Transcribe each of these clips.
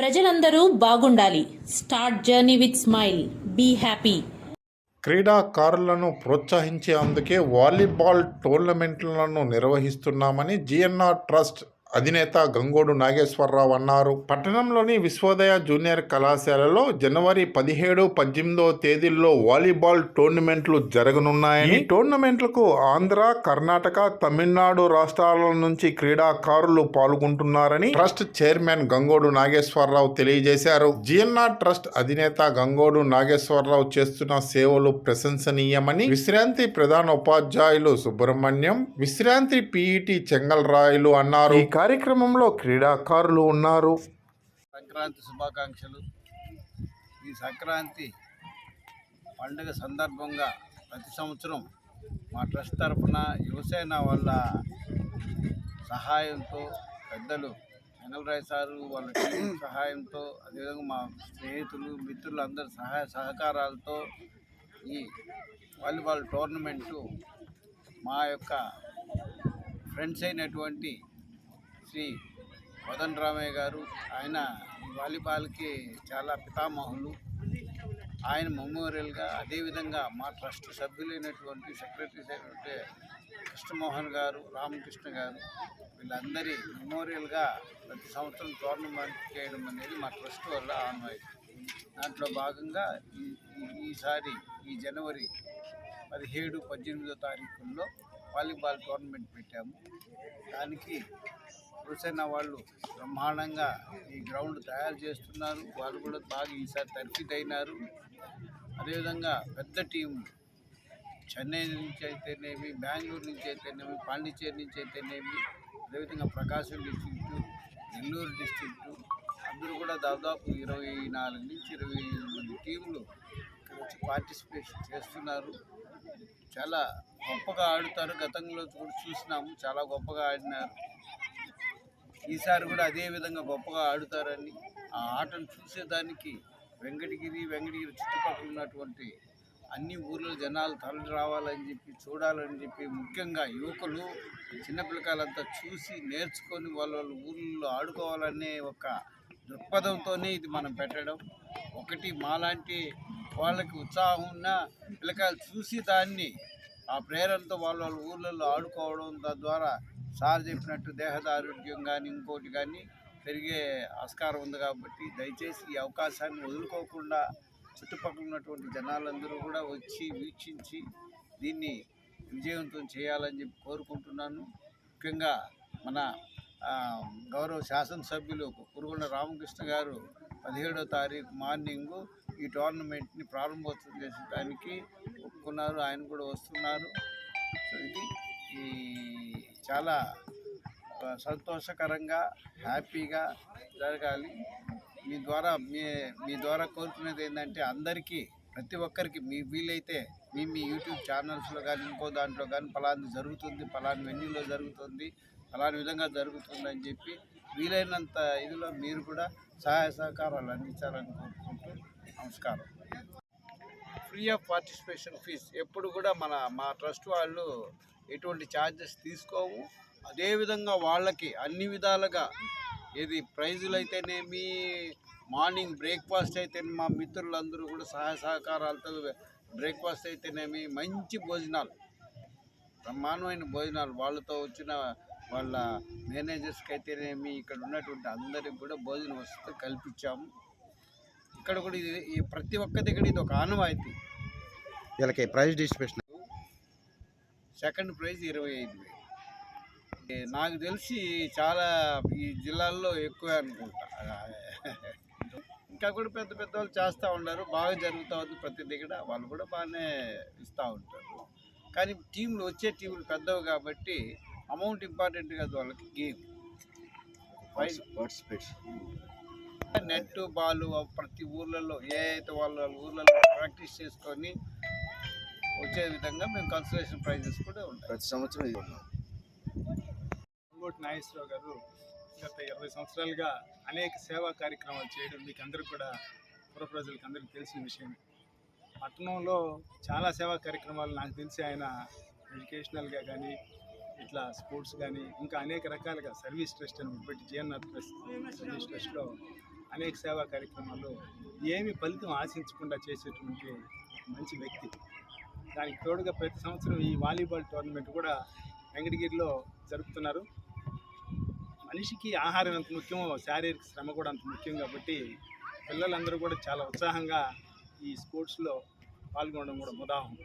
ప్రజలందరూ బాగుండాలి. Start journey with smile. Be happy. క్రీడాకారులను ప్రోత్సహించేందుకే వాలీబాల్ టోర్నమెంట్లను నిర్వహిస్తున్నామని జిఎన్ఆర్ ట్రస్ట్ అధినేత గంగోడు నాగేశ్వరరావు అన్నారు. పట్టణంలోని విశ్వోదయ జూనియర్ కళాశాలలో జనవరి పదిహేడు పద్దెనిమిదో తేదీల్లో వాలీబాల్ టోర్నమెంట్లు జరగనున్నాయని టోర్నమెంట్లకు ఆంధ్ర కర్ణాటక తమిళనాడు రాష్ట్రాల నుంచి క్రీడాకారులు పాల్గొంటున్నారని ట్రస్ట్ చైర్మన్ గంగోడు నాగేశ్వరరావు తెలియజేశారు. జిఎన్ఆర్ ట్రస్ట్ అధినేత గంగోడు నాగేశ్వరరావు చేస్తున్న సేవలు ప్రశంసనీయమని విశ్రాంతి ప్రధాన ఉపాధ్యాయులు సుబ్రహ్మణ్యం విశ్రాంతి పిఈటి చెంగల్ రాయలు అన్నారు కార్యక్రమంలో క్రీడాకారులు ఉన్నారు. సంక్రాంతి శుభాకాంక్షలు. ఈ సంక్రాంతి పండుగ సందర్భంగా ప్రతి సంవత్సరం మా ట్రస్ట్ తరఫున యువసేన వాళ్ళ సహాయంతో పెద్దలు వెంగళరాయ్ సారు వాళ్ళ టీం సహాయంతో అదేవిధంగా మా స్నేహితులు మిత్రులు అందరి సహాయ సహకారాలతో ఈ వాలీబాల్ టోర్నమెంటు మా యొక్క ఫ్రెండ్స్ అయినటువంటి శ్రీ మదన్ రామయ్య గారు ఆయన వాలీబాల్కి చాలా పితామహులు. ఆయన మెమోరియల్గా అదేవిధంగా మా ట్రస్ట్ సభ్యులైనటువంటి సెక్రటరీస్ అయినటువంటి కృష్ణమోహన్ గారు రామకృష్ణ గారు వీళ్ళందరి మెమోరియల్గా ప్రతి సంవత్సరం టోర్నమెంట్ చేయడం అనేది మా ట్రస్ట్ వల్ల ఆన్వాయి దాంట్లో భాగంగా ఈ ఈసారి ఈ జనవరి పదిహేడు పద్దెనిమిదో తారీఖుల్లో వాలీబాల్ టోర్నమెంట్ పెట్టాము. దానికి హుసేన వాళ్ళు బ్రహ్మాండంగా ఈ గ్రౌండ్ తయారు చేస్తున్నారు. వాళ్ళు కూడా బాగా ఈసారి తర్ఫీదు అయినారు అదేవిధంగా పెద్ద టీం చెన్నై నుంచి అయితేనేమి బెంగళూరు నుంచి అయితేనేమి పాండిచేరి నుంచి అయితేనేమి అదేవిధంగా ప్రకాశం డిస్ట్రిక్టు నెల్లూరు డిస్ట్రిక్టు అందరూ కూడా దాదాపు ఇరవై నాలుగు నుంచి ఇరవై మంది టీంలు ఇక్కడ వచ్చి పార్టిసిపేషన్ చేస్తున్నారు. చాలా గొప్పగా ఆడుతారు. గతంలో కూడా చూసినాము. చాలా గొప్పగా ఆడినారు. ఈసారి కూడా అదే విధంగా గొప్పగా ఆడుతారని ఆ ఆటను చూసేదానికి వెంకటగిరి వెంకటగిరి చుట్టుపక్కల ఉన్నటువంటి అన్ని ఊర్ల జనాలు తరలి రావాలని చెప్పి చూడాలని చెప్పి ముఖ్యంగా యువకులు చిన్నపిల్లకాయలంతా చూసి నేర్చుకొని వాళ్ళ వాళ్ళ ఊళ్ళో ఆడుకోవాలనే ఒక దృక్పథంతోనే ఇది మనం పెట్టడం. ఒకటి మాలాంటి వాళ్ళకి ఉత్సాహం ఉన్న పిల్లకాయలు చూసి దాన్ని ఆ ప్రేరణతో వాళ్ళ వాళ్ళ ఊర్లలో ఆడుకోవడం తద్వారా సార్ చెప్పినట్టు దేహదారోగ్యం కానీ ఇంకోటి కానీ పెరిగే ఆస్కారం ఉంది కాబట్టి దయచేసి ఈ అవకాశాన్ని వదులుకోకుండా చుట్టుపక్కల ఉన్నటువంటి జనాలందరూ కూడా వచ్చి వీక్షించి దీన్ని విజయవంతం చేయాలని చెప్పి కోరుకుంటున్నాను. ముఖ్యంగా మన గౌరవ శాసనసభ్యులు కురుగుండ రామకృష్ణ గారు పదిహేడో తారీఖు మార్నింగు ఈ టోర్నమెంట్ని ప్రారంభోత్సవం చేసేదానికి చెప్పుకున్నారు ఆయన కూడా వస్తున్నారు. సో ఇది ఈ చాలా సంతోషకరంగా హ్యాపీగా జరగాలి. మీ ద్వారా మీ మీ ద్వారా కోరుకునేది ఏంటంటే అందరికీ ప్రతి ఒక్కరికి మీ వీలైతే మీ మీ యూట్యూబ్ ఛానల్స్లో కానీ ఇంకో దాంట్లో కానీ ఫలాంది జరుగుతుంది ఫలాని వెన్యూలో జరుగుతుంది ఫలాని విధంగా జరుగుతుంది అని చెప్పి వీలైనంత ఇదిలో మీరు కూడా సహాయ సహకారాలు అందించాలని కోరుకుంటూ నమస్కారం. ఫ్రీ ఆఫ్ పార్టిసిపేషన్ ఫీజ్ ఎప్పుడు కూడా మన మా ట్రస్ట్ వాళ్ళు ఎటువంటి ఛార్జెస్ తీసుకోము అదేవిధంగా వాళ్ళకి అన్ని విధాలుగా ఏది ప్రైజులు అయితేనేమి మార్నింగ్ బ్రేక్ఫాస్ట్ అయితే మా మిత్రులందరూ కూడా సహాయ సహకారాలతో బ్రేక్ఫాస్ట్ అయితేనేమి మంచి భోజనాలు బ్రహ్మాండమైన భోజనాలు. వాళ్ళతో వచ్చిన వాళ్ళ మేనేజర్స్కి అయితేనేమి ఇక్కడ ఉన్నటువంటి అందరికి కూడా భోజన వసతి కల్పించాము. ఇక్కడ కూడా ఇది ఈ ప్రతి ఒక్క దగ్గర ఇది ఒక ఆనవాయితీ. వీళ్ళకి ప్రైజ్ డిస్ట్రిబ్యూషన్. సెకండ్ ప్రైజ్ ఇరవై ఐదు నాకు తెలిసి చాలా ఈ జిల్లాల్లో ఎక్కువే అనుకుంటా. ఇంకా కూడా పెద్ద పెద్ద వాళ్ళు చేస్తూ ఉన్నారు. బాగా జరుగుతూ ఉంది ప్రతి దగ్గర. వాళ్ళు కూడా బాగానే ఇస్తూ ఉంటారు. కానీ టీంలు వచ్చే టీంలు పెద్దవి కాబట్టి అమౌంట్ ఇంపార్టెంట్ కాదు వాళ్ళకి గేమ్. నెట్ బాల్ ప్రతి ఊర్లలో ఏ అయితే వాళ్ళ వాళ్ళ ఊర్లలో ప్రాక్టీస్ చేసుకొని వచ్చే విధంగా మేము కన్సలేషన్ ప్రైజెస్ కూడా ఉంటాయి ప్రతి సంవత్సరం ఇది ఉన్నాం. గంగోటి నాగేశ్వరరావు గారు గత ఇరవై సంవత్సరాలుగా అనేక సేవా కార్యక్రమాలు చేయడం మీకు అందరూ కూడా పుర ప్రజలకు అందరికీ తెలిసిన విషయమే. పట్టణంలో చాలా సేవా కార్యక్రమాలు నాకు తెలిసి ఆయన ఎడ్యుకేషనల్గా కానీ ఇట్లా స్పోర్ట్స్ కానీ ఇంకా అనేక రకాలుగా సర్వీస్ ట్రస్ట్ అని పెట్టి జిఎన్ఆర్ ట్రస్ట్ సర్వీస్ ట్రస్ట్లో అనేక సేవా కార్యక్రమాలు ఏమి ఫలితం ఆశించకుండా చేసేటువంటి మంచి వ్యక్తి. దానికి తోడుగా ప్రతి సంవత్సరం ఈ వాలీబాల్ టోర్నమెంట్ కూడా వెంకటగిరిలో జరుపుతున్నారు. మనిషికి ఆహారం ఎంత ముఖ్యమో శారీరక శ్రమ కూడా అంత ముఖ్యం కాబట్టి పిల్లలందరూ కూడా చాలా ఉత్సాహంగా ఈ స్పోర్ట్స్లో పాల్గొనడం కూడా ముదాహం.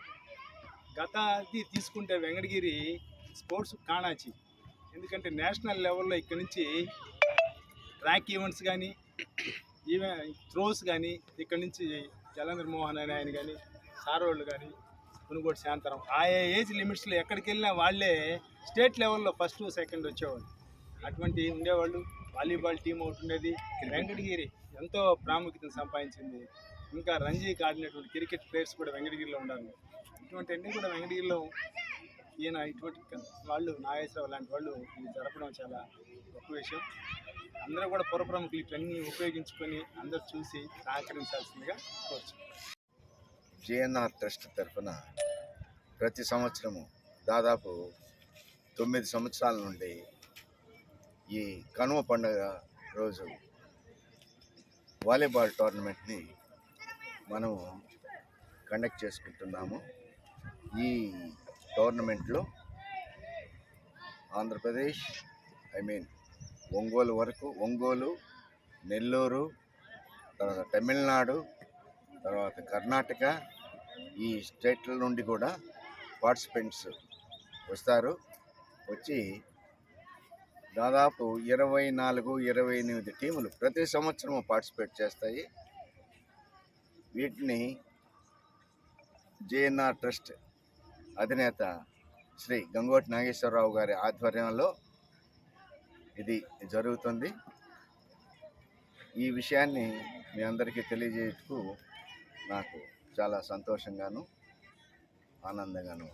గతది తీసుకుంటే వెంకటగిరి స్పోర్ట్స్ కాణాచి. ఎందుకంటే నేషనల్ లెవెల్లో ఇక్కడి నుంచి ట్రాక్ ఈవెంట్స్ కానీ ఈమె త్రోస్ కానీ ఇక్కడి నుంచి జలంధర్ మోహన్ అని ఆయన కానీ సారోళ్ళు కానీ పునుగోడు శాంతరం ఆయా ఏజ్ లిమిట్స్లో ఎక్కడికి వెళ్ళినా వాళ్ళే స్టేట్ లెవెల్లో ఫస్ట్ సెకండ్ వచ్చేవాళ్ళు. అటువంటి ఉండేవాళ్ళు. వాలీబాల్ టీం ఒకటి ఉండేది. వెంకటగిరి ఎంతో ప్రాముఖ్యతను సంపాదించింది. ఇంకా రంజీకి ఆడినటువంటి క్రికెట్ ప్లేయర్స్ కూడా వెంకటగిరిలో ఉండాలి. ఇటువంటి అన్నీ కూడా వెంకటగిరిలో ఈయన ఇటువంటి వాళ్ళు నాగేశ్వరరావు లాంటి వాళ్ళు ఇది జరపడం చాలా గొప్ప విషయం. అందరూ కూడా పుర ప్రముఖులు ఇవన్నీ ఉపయోగించుకొని అందరూ చూసి సహకరించాల్సిందిగా కోరుచు జిఎన్ఆర్ ట్రస్ట్ తరఫున ప్రతి సంవత్సరము దాదాపు తొమ్మిది సంవత్సరాల నుండి ఈ కనుమ పండుగ రోజు వాలీబాల్ టోర్నమెంట్ని మనము కండక్ట్ చేసుకుంటున్నాము. ఈ టోర్నమెంట్లో ఆంధ్రప్రదేశ్ ఐ మీన్ ఒంగోలు వరకు ఒంగోలు నెల్లూరు తర్వాత తమిళనాడు తర్వాత కర్ణాటక ఈ స్టేట్ల నుండి కూడా పార్టిసిపెంట్స్ వస్తారు. వచ్చి దాదాపు ఇరవై నాలుగు ఇరవై ఎనిమిది టీములు ప్రతి సంవత్సరం పార్టిసిపేట్ చేస్తాయి. వీటిని జేఎన్ఆర్ ట్రస్ట్ అధినేత శ్రీ గంగోటి నాగేశ్వరరావు గారి ఆధ్వర్యంలో ఇది జరుగుతుంది. ఈ విషయాన్ని మీ అందరికీ తెలియజేయటకు నాకు చాలా సంతోషంగాను ఆనందంగాను